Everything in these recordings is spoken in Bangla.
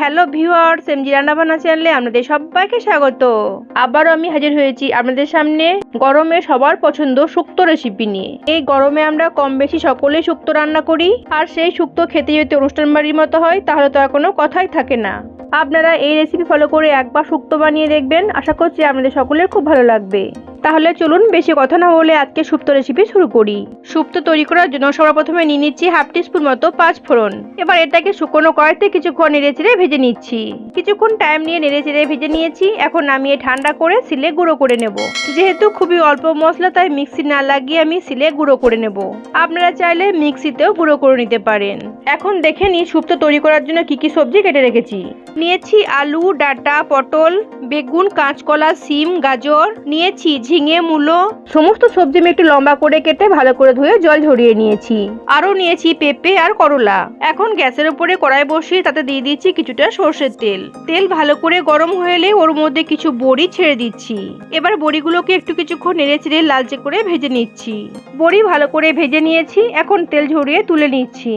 হ্যালো ভিউয়ার্স এমজি রান্নাবান্না চ্যানেলে আপনাদের সবাইকে স্বাগত। আবারও আমি হাজির হয়েছি আপনাদের সামনে গরমে সবার পছন্দ শুক্তো রেসিপি নিয়ে। এই গরমে আমরা কম বেশি সকলেই শুক্তো রান্না করি। আর সেই শুক্তো খেতে যদি অনুষ্ঠান বাড়ির মতো হয়, তাহলে তো আর কোনো কথাই থাকে না। আপনারা এই রেসিপি ফলো করে একবার শুক্তো বানিয়ে দেখবেন। আশা করছি আপনাদের সকলের খুব ভালো লাগবে। তাহলে চলুন বেশি কথা না বলে আজকে শুক্তো রেসিপি শুরু করি। শুক্তো তৈরি করার জন্য সবার প্রথমে নিয়ে নিচ্ছি হাফ টিস্পুন মতো পাঁচ ফোড়ন। এবার এটাকে শুকনো কড়াইতে কিছুক্ষণ নেড়ে চেড়ে ভেজে নিচ্ছি। কিছুক্ষণ টাইম নিয়ে নেড়ে চেড়ে ভেজে নিয়েছি। এখন নামিয়ে ঠান্ডা করে সিলে গুঁড়ো করে নেব। যেহেতু খুবই অল্প মশলা, তাই মিক্সি না লাগিয়ে আমি সিলে গুঁড়ো করে নেব। আপনারা চাইলে মিক্সিতেও গুঁড়ো করে নিতে পারেন। এখন দেখে নিই শুক্তো তৈরি করার জন্য কি কি সবজি কেটে রেখেছি। নিয়েছি আলু, ডাটা, পটল, বেগুন, কাঁচকলা, সিম, গাজর। নিয়েছি ঝিঙে, মূলো, সমস্ত সবজি আমি একটু লম্বা করে কেটে ভালো করে ধুয়ে জল ঝরিয়ে নিয়েছি। আরও নিয়েছি পেঁপে আর করলা। এখন গ্যাসের উপরে কড়াই বসিয়ে তাতে দিয়ে দিচ্ছি কিছুটা সর্ষের তেল। তেল ভালো করে গরম হয়ে ওর মধ্যে কিছু বড়ি ছেড়ে দিচ্ছি। এবার বড়িগুলোকে একটু কিছুক্ষণ নেড়ে চেড়ে লালচে করে ভেজে নিচ্ছি। বড়ি ভালো করে ভেজে নিয়েছি, এখন তেল ঝরিয়ে তুলে নিচ্ছি।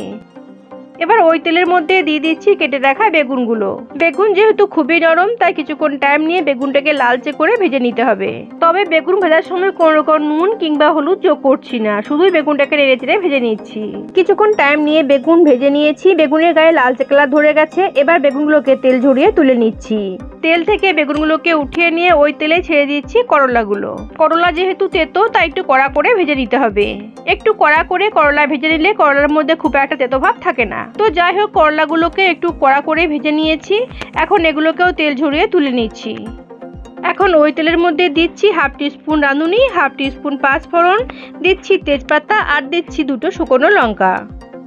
এবার ওই তেলের মধ্যে দিয়ে দিচ্ছি কেটে রাখা বেগুনগুলো। বেগুন যেহেতু খুবই নরম, তাই কিছুক্ষণ টাইম নিয়ে বেগুনটাকে লালচে করে ভেজে নিতে হবে। তবে বেগুন ভেজার সময় কোনো রকম নুন কিংবা হলুদ যোগ করছি না, শুধুই বেগুনটাকে নেড়ে চেড়ে ভেজে নিচ্ছি। কিছুক্ষণ টাইম নিয়ে বেগুন ভেজে নিয়েছি, বেগুনের গায়ে লালচে কালার ধরে গেছে, এবার বেগুনগুলোকে তেল ঝরিয়ে তুলে নিচ্ছি। তেল থেকে বেগুনগুলোকে উঠিয়ে নিয়ে ওই তেলে ছেড়ে দিচ্ছি করলাগুলো। করলা যেহেতু তেতো, তাই একটু কড়া করে ভেজে নিতে হবে। একটু কড়া করে করলা ভেজে নিলে করলার মধ্যে খুব একটা তেতো ভাব থাকে না। তো যাই হোক, করলাগুলোকে একটু কড়া করে ভেজে নিয়েছি। এখন এগুলোকেও তেল ঝরিয়ে তুলে নিচ্ছি। এখন ওই তেলের মধ্যে দিচ্ছি হাফ টিস্পুন রাঁধুনি, হাফ টিস্পুন পাঁচফোড়ন, দিচ্ছি তেজপাতা আর দিচ্ছি দুটো শুকনো লঙ্কা।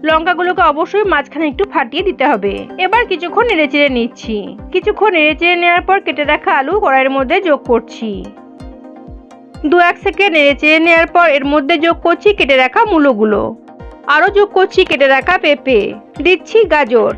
লঙ্কাগুলোকে অবশ্যই মাঝখানে একটু ফাটিয়ে দিতে হবে। এবার কিছুক্ষণ নেড়ে চেড়ে নিচ্ছি। কিছুক্ষণ নেড়ে চেড়ে নেওয়ার পর কেটে রাখা আলু কড়াইয়ের মধ্যে যোগ করছি। দু এক সেকেন্ড নেড়ে চেড়ে নেওয়ার পর এর মধ্যে যোগ করছি কেটে রাখা মূলোগুলো। আরও যোগ করছি কেটে রাখা পেঁপে, দিচ্ছি গাজর।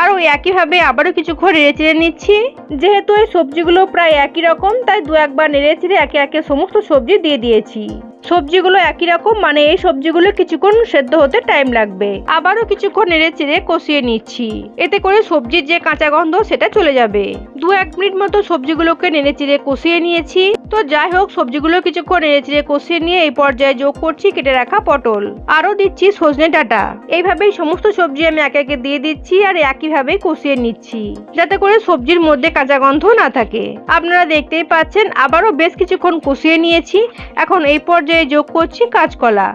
আর ওই একইভাবে আবারও কিছুক্ষণ নেড়ে চেড়ে নিচ্ছি। যেহেতু এই সবজিগুলো প্রায় একই রকম, তাই দু একবার নেড়ে চেড়ে একে একে সমস্ত সবজি দিয়ে দিয়েছি। সবজিগুলো একই রকম মানে এই সবজিগুলো কিছুক্ষণ সেদ্ধ হতে টাইম লাগবে। আবারও কিছুক্ষণ নেড়ে চেড়ে কষিয়ে নিচ্ছি। এতে করে সবজির যে কাঁচা গন্ধ সেটা চলে যাবে। দু এক মিনিট মতো সবজিগুলোকে নেড়ে চেড়ে কষিয়ে নিয়েছি। তো যাই হোক, সবজিগুলো কিছুক্ষণ নেড়ে চেড়ে কষিয়ে নিয়ে এই পর্যায়ে যোগ করছি কেটে রাখা পটল। আরও দিচ্ছি সজনে ডাটা। এইভাবেই সমস্ত সবজি আমি একে একে দিয়ে দিচ্ছি আর একইভাবেই কষিয়ে নিচ্ছি। যাতে করে সবজির মধ্যে কাঁচা গন্ধ না থাকে। আপনারা দেখতেই পাচ্ছেন, আবারও বেশ কিছুক্ষণ কষিয়ে নিয়েছি। এখন এই পর্যায়ে যোগ করছি কাঁচকলা,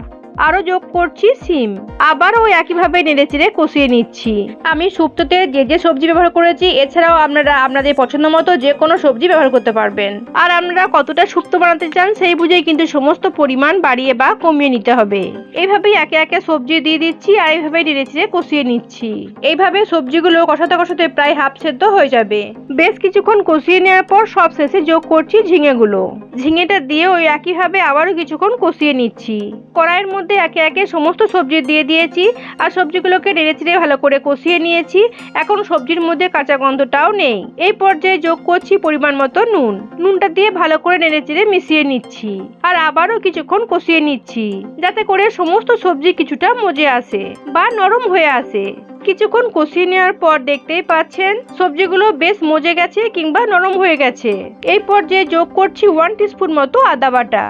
আরও যোগ করছি সিম। আবার ওই একইভাবে নেড়ে চেড়ে কষিয়ে নিচ্ছি। আমি শুক্তোতে যে যে সবজি ব্যবহার করেছি, এছাড়াও আপনারা আপনাদের পছন্দ মতো যে কোনো সবজি ব্যবহার করতে পারবেন। আর আপনারা কতটা শুক্তো বানাতে চান, সেই বুঝেই কিন্তু সমস্ত পরিমাণ বাড়িয়ে বা কমিয়ে নিতে হবে। এইভাবেই একে একে সবজি দিয়ে দিচ্ছি আর এইভাবেই নেড়ে চেড়ে কষিয়ে নিচ্ছি। এইভাবে সবজিগুলো কষাতে কষাতে প্রায় হাফ সেদ্ধ হয়ে যাবে। বেশ কিছুক্ষণ কষিয়ে নেওয়ার পর সব শেষে যোগ করছি ঝিঙেগুলো। ঝিঙেটা দিয়ে ওই একইভাবে আবারও কিছুক্ষণ কষিয়ে নিচ্ছি। কড়াইয়ের মধ্যে একে একে সমস্ত সবজি দিয়ে দিয়েছি আর সবজিগুলোকে নেড়ে চেড়ে ভালো করে কষিয়ে নিয়েছি। এখন সবজির মধ্যে কাঁচা গন্ধটাও নেই। এই পর্যায়ে যোগ করছি পরিমাণ মতো নুন। নুনটা দিয়ে ভালো করে নেড়ে চেড়ে মিশিয়ে নিচ্ছি। আর আবারও কিছুক্ষণ কষিয়ে নিচ্ছি। যাতে করে সমস্ত সবজি কিছুটা মজে আসে বা নরম হয়ে আসে। কিছুক্ষণ কষিয়ে নেওয়ার পর দেখতেই পাচ্ছেন, সবজিগুলো বেশ মজে গেছে কিংবা নরম হয়ে গেছে। এই পর্যায়ে যোগ করছি ওয়ান টিস্পুন মতো আদা বাটা।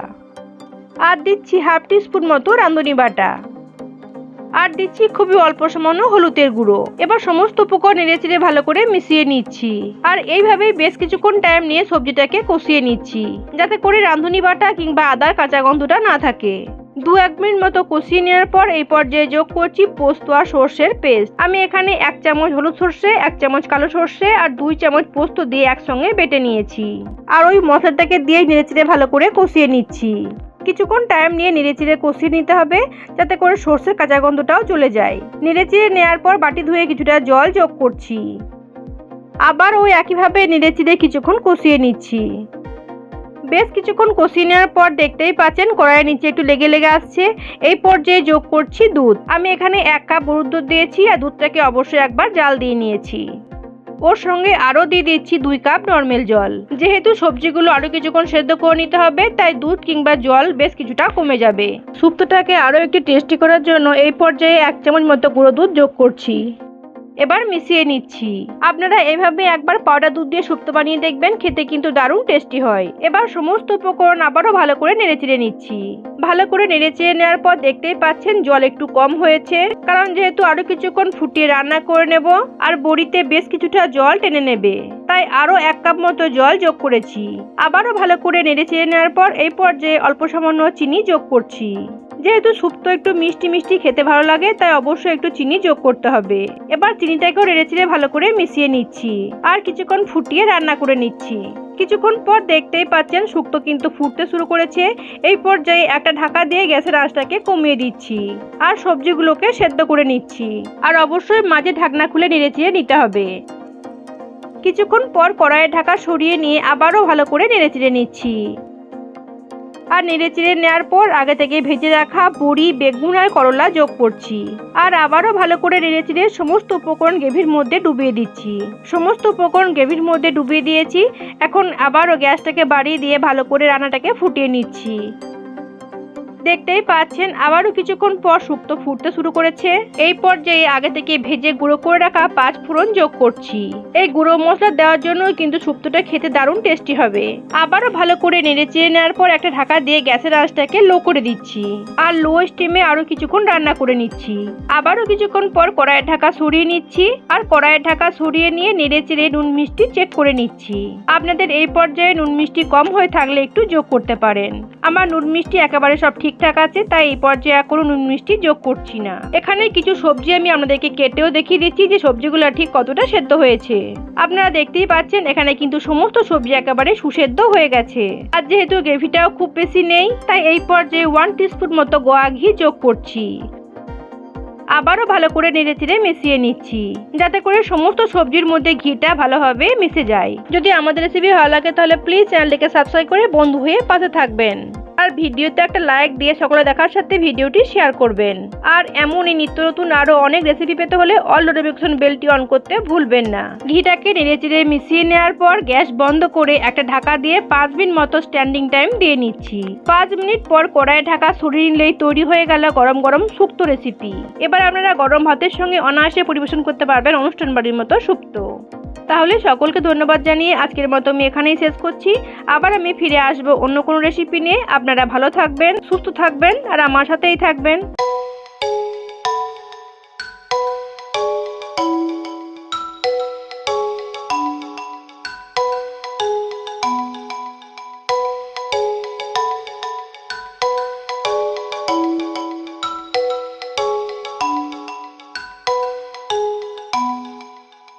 আর দিচ্ছি হাফ টিস্পুন মতো রাঁধুনি বাটা। আর দিচ্ছি খুবই অল্প সামান্য হলুদের গুঁড়ো। এবার সমস্ত উপকরণ নেড়ে চেড়ে ভালো করে মিশিয়ে নিচ্ছি। আর এইভাবেই বেশ কিছুক্ষণ টাইম নিয়ে সবজিটাকে কষিয়ে নিচ্ছি, যাতে করে রাঁধুনি বাটা কিংবা আদার কাঁচা গন্ধটা না থাকে। দু এক মিনিট মতো কষিয়ে নেওয়ার পর এই পর্যায়ে যোগ করছি পোস্ত আর সর্ষের পেস্ট। আমি এখানে এক চামচ হলুদ সর্ষে, এক চামচ কালো সর্ষে আর দুই চামচ পোস্ত দিয়ে একসঙ্গে বেটে নিয়েছি। আর ওই মশলাটাকে দিয়ে নেড়ে চেড়ে ভালো করে কষিয়ে নিচ্ছি। কিছুক্ষণ টাইম নিয়ে নেড়ে চিড়ে কষিয়ে নিতে হবে যাতে করে সর্ষের কাঁচা গন্ধটাও চলে যায়। নেড়ে চিড়ে নেওয়ার পর বাটি ধুয়ে কিছুটা জল যোগ করছি। আবার ওই একইভাবে নেড়ে চিড়ে কিছুক্ষণ কষিয়ে নিচ্ছি। বেশ কিছুক্ষণ কষিয়ে নেওয়ার পর দেখতেই পাচ্ছেন কড়াইয়ের নিচে একটু লেগে লেগে আসছে। এই পর্যায়ে যোগ করছি দুধ। আমি এখানে এক কাপ গরুর দুধ দিয়েছি আর দুধটাকে অবশ্যই একবার জাল দিয়ে নিয়েছি। ওর সঙ্গে আরও দিয়ে দিচ্ছি দুই কাপ নর্মাল জল। যেহেতু সবজিগুলো আরও কিছুক্ষণ সেদ্ধ করে নিতে হবে, তাই দুধ কিংবা জল বেশ কিছুটা কমে যাবে। শুক্তোটাকে আরও একটু টেস্টি করার জন্য এই পর্যায়ে এক চামচ মতো গুঁড়ো দুধ যোগ করছি। এবার মিশিয়ে নিচ্ছি। আপনারা এভাবে একবার পাউডার দুধ দিয়ে শুক্তো বানিয়ে দেখবেন, খেতে কিন্তু দারুণ টেস্টি হয়। এবার সমস্ত উপকরণ আবারও ভালো করে নেড়েচেড়ে নিচ্ছি। ভালো করে নেড়েচেড়ে নেওয়ার পর দেখতেই পাচ্ছেন জল একটু কম হয়েছে। কারণ যেহেতু আরও কিছুক্ষণ ফুটিয়ে রান্না করে নেব, আর বড়িতে বেশ কিছুটা জল টেনে নেবে। তাই আরও এক কাপ মতো জল যোগ করেছি। আবারও ভালো করে নেড়েচেড়ে নেওয়ার পর এই পর্যায়ে অল্প সামান্য চিনি যোগ করছি। যেহেতু শুক্তো একটু মিষ্টি মিষ্টি খেতে ভালো লাগে, তাই অবশ্যই একটু চিনি যোগ করতে হবে। এবার চিনিটাকেও নেড়েচেড়ে ভালো করে মিশিয়ে নিচ্ছি আর কিছুক্ষণ ফুটিয়ে রান্না করে নিচ্ছি। কিছুক্ষণ পর দেখতেই পাচ্ছেন শুক্তো কিন্তু ফুটতে শুরু করেছে। এই পর্যায়ে একটা ঢাকা দিয়ে গ্যাসের আঁচটাকে কমিয়ে দিচ্ছি আর সবজিগুলোকে সেদ্ধ করে নিচ্ছি। আর অবশ্যই মাঝে ঢাকনা খুলে নেড়ে নেড়েচেড়ে নিতে হবে। কিছুক্ষণ পর কড়াইয়ের ঢাকা সরিয়ে নিয়ে আবারও ভালো করে নেড়ে নেড়েচেড়ে নিচ্ছি। আর নেড়ে চেড়ে নেওয়ার পর আগে থেকে ভেজে রাখা বড়ি, বেগুন আর করলা যোগ করছি। আর আবারও ভালো করে নেড়ে চেড়ে সমস্ত উপকরণ গ্রেভির মধ্যে ডুবিয়ে দিচ্ছি। সমস্ত উপকরণ গ্রেভির মধ্যে ডুবিয়ে দিয়েছি। এখন আবারও গ্যাসটাকে বাড়িয়ে দিয়ে ভালো করে রান্নাটাকে ফুটিয়ে নিচ্ছি। দেখতেই পাচ্ছেন আবারও কিছুক্ষণ পর শুক্তো ফুটতে শুরু করেছে। এই পর্যায়ে আগে থেকে ভেজে গুঁড়ো করে রাখা পাঁচ ফোড়ন যোগ করছি। এই গুঁড়ো মশলা দেওয়ার জন্য কিন্তু শুক্তোটা খেতে দারুণ টেস্টি হবে। আবারও ভালো করে নেড়ে চেড়ে নেওয়ার পর একটা ঢাকা দিয়ে গ্যাসের আঁচটাকে লো করে দিচ্ছি। আর লো স্টিমে আরও কিছুক্ষণ রান্না করে নিচ্ছি। আবারও কিছুক্ষণ পর কড়াইয়ের ঢাকা সরিয়ে নিচ্ছি আর কড়াইয়ের ঢাকা সরিয়ে নিয়ে নেড়ে চেড়ে নুন মিষ্টি চেক করে নিচ্ছি। আপনাদের এই পর্যায়ে নুন মিষ্টি কম হয়ে থাকলে একটু যোগ করতে পারেন। আমার নুন মিষ্টি একেবারে সব ঠিকঠাক আছে, তাই এই পর্যায়ে কোনো নুন মিষ্টি যোগ করছি না। এখানে কিছু সবজি আমি আপনাদেরকে কেটেও দেখিয়ে দিচ্ছি যে সবজিগুলো ঠিক কতটা সেদ্ধ হয়েছে। আপনারা দেখতেই পাচ্ছেন, এখানে কিন্তু সমস্ত সবজি একেবারে সুসেদ্ধ হয়ে গেছে। আর যেহেতু গ্রেভিটাও খুব বেশি নেই, তাই এই পর্যায়ে ওয়ান টিস্পুন মতো গোয়া ঘি যোগ করছি। আবারও ভালো করে নেড়ে চেড়ে মিশিয়ে নিচ্ছি, যাতে করে সমস্ত সবজির মধ্যে ঘিটা ভালোভাবে মিশে যায়। যদি আমাদের রেসিপি ভালো লাগে তাহলে প্লিজ চ্যানেলটিকে সাবস্ক্রাইব করে বন্ধু হয়ে পাশে থাকবেন। আর ভিডিওতে একটা লাইক দিয়ে সকলে দেখার সাথে ভিডিওটি শেয়ার করবেন। আর এমনই নিত্য নতুন আরও অনেক রেসিপি পেতে হলে অল নোটিফিকেশন বেলটি অন করতে ভুলবেন না। ঘিটাকে নেড়ে চেড়ে মিশিয়ে নেওয়ার পর গ্যাস বন্ধ করে একটা ঢাকা দিয়ে পাঁচ মিনিট মতো স্ট্যান্ডিং টাইম দিয়ে নিচ্ছি। পাঁচ মিনিট পর কড়াই ঢাকা সরিয়ে নিলেই তৈরি হয়ে গেল গরম গরম শুক্তো রেসিপি এবার আপনারা গরম ভাতের সঙ্গে অনায়াসে পরিবেশন করতে পারবেন অনুষ্ঠান বাড়ির মতো শুক্তো তাহলে সকলকে ধন্যবাদ জানিয়ে আজকের মতো আমি এখানেই শেষ করছি। আবার আমি ফিরে আসব অন্য কোনো রেসিপি নিয়ে। আপনারা ভালো থাকবেন, সুস্থ থাকবেন, আর আমার সাথেই থাকবেন।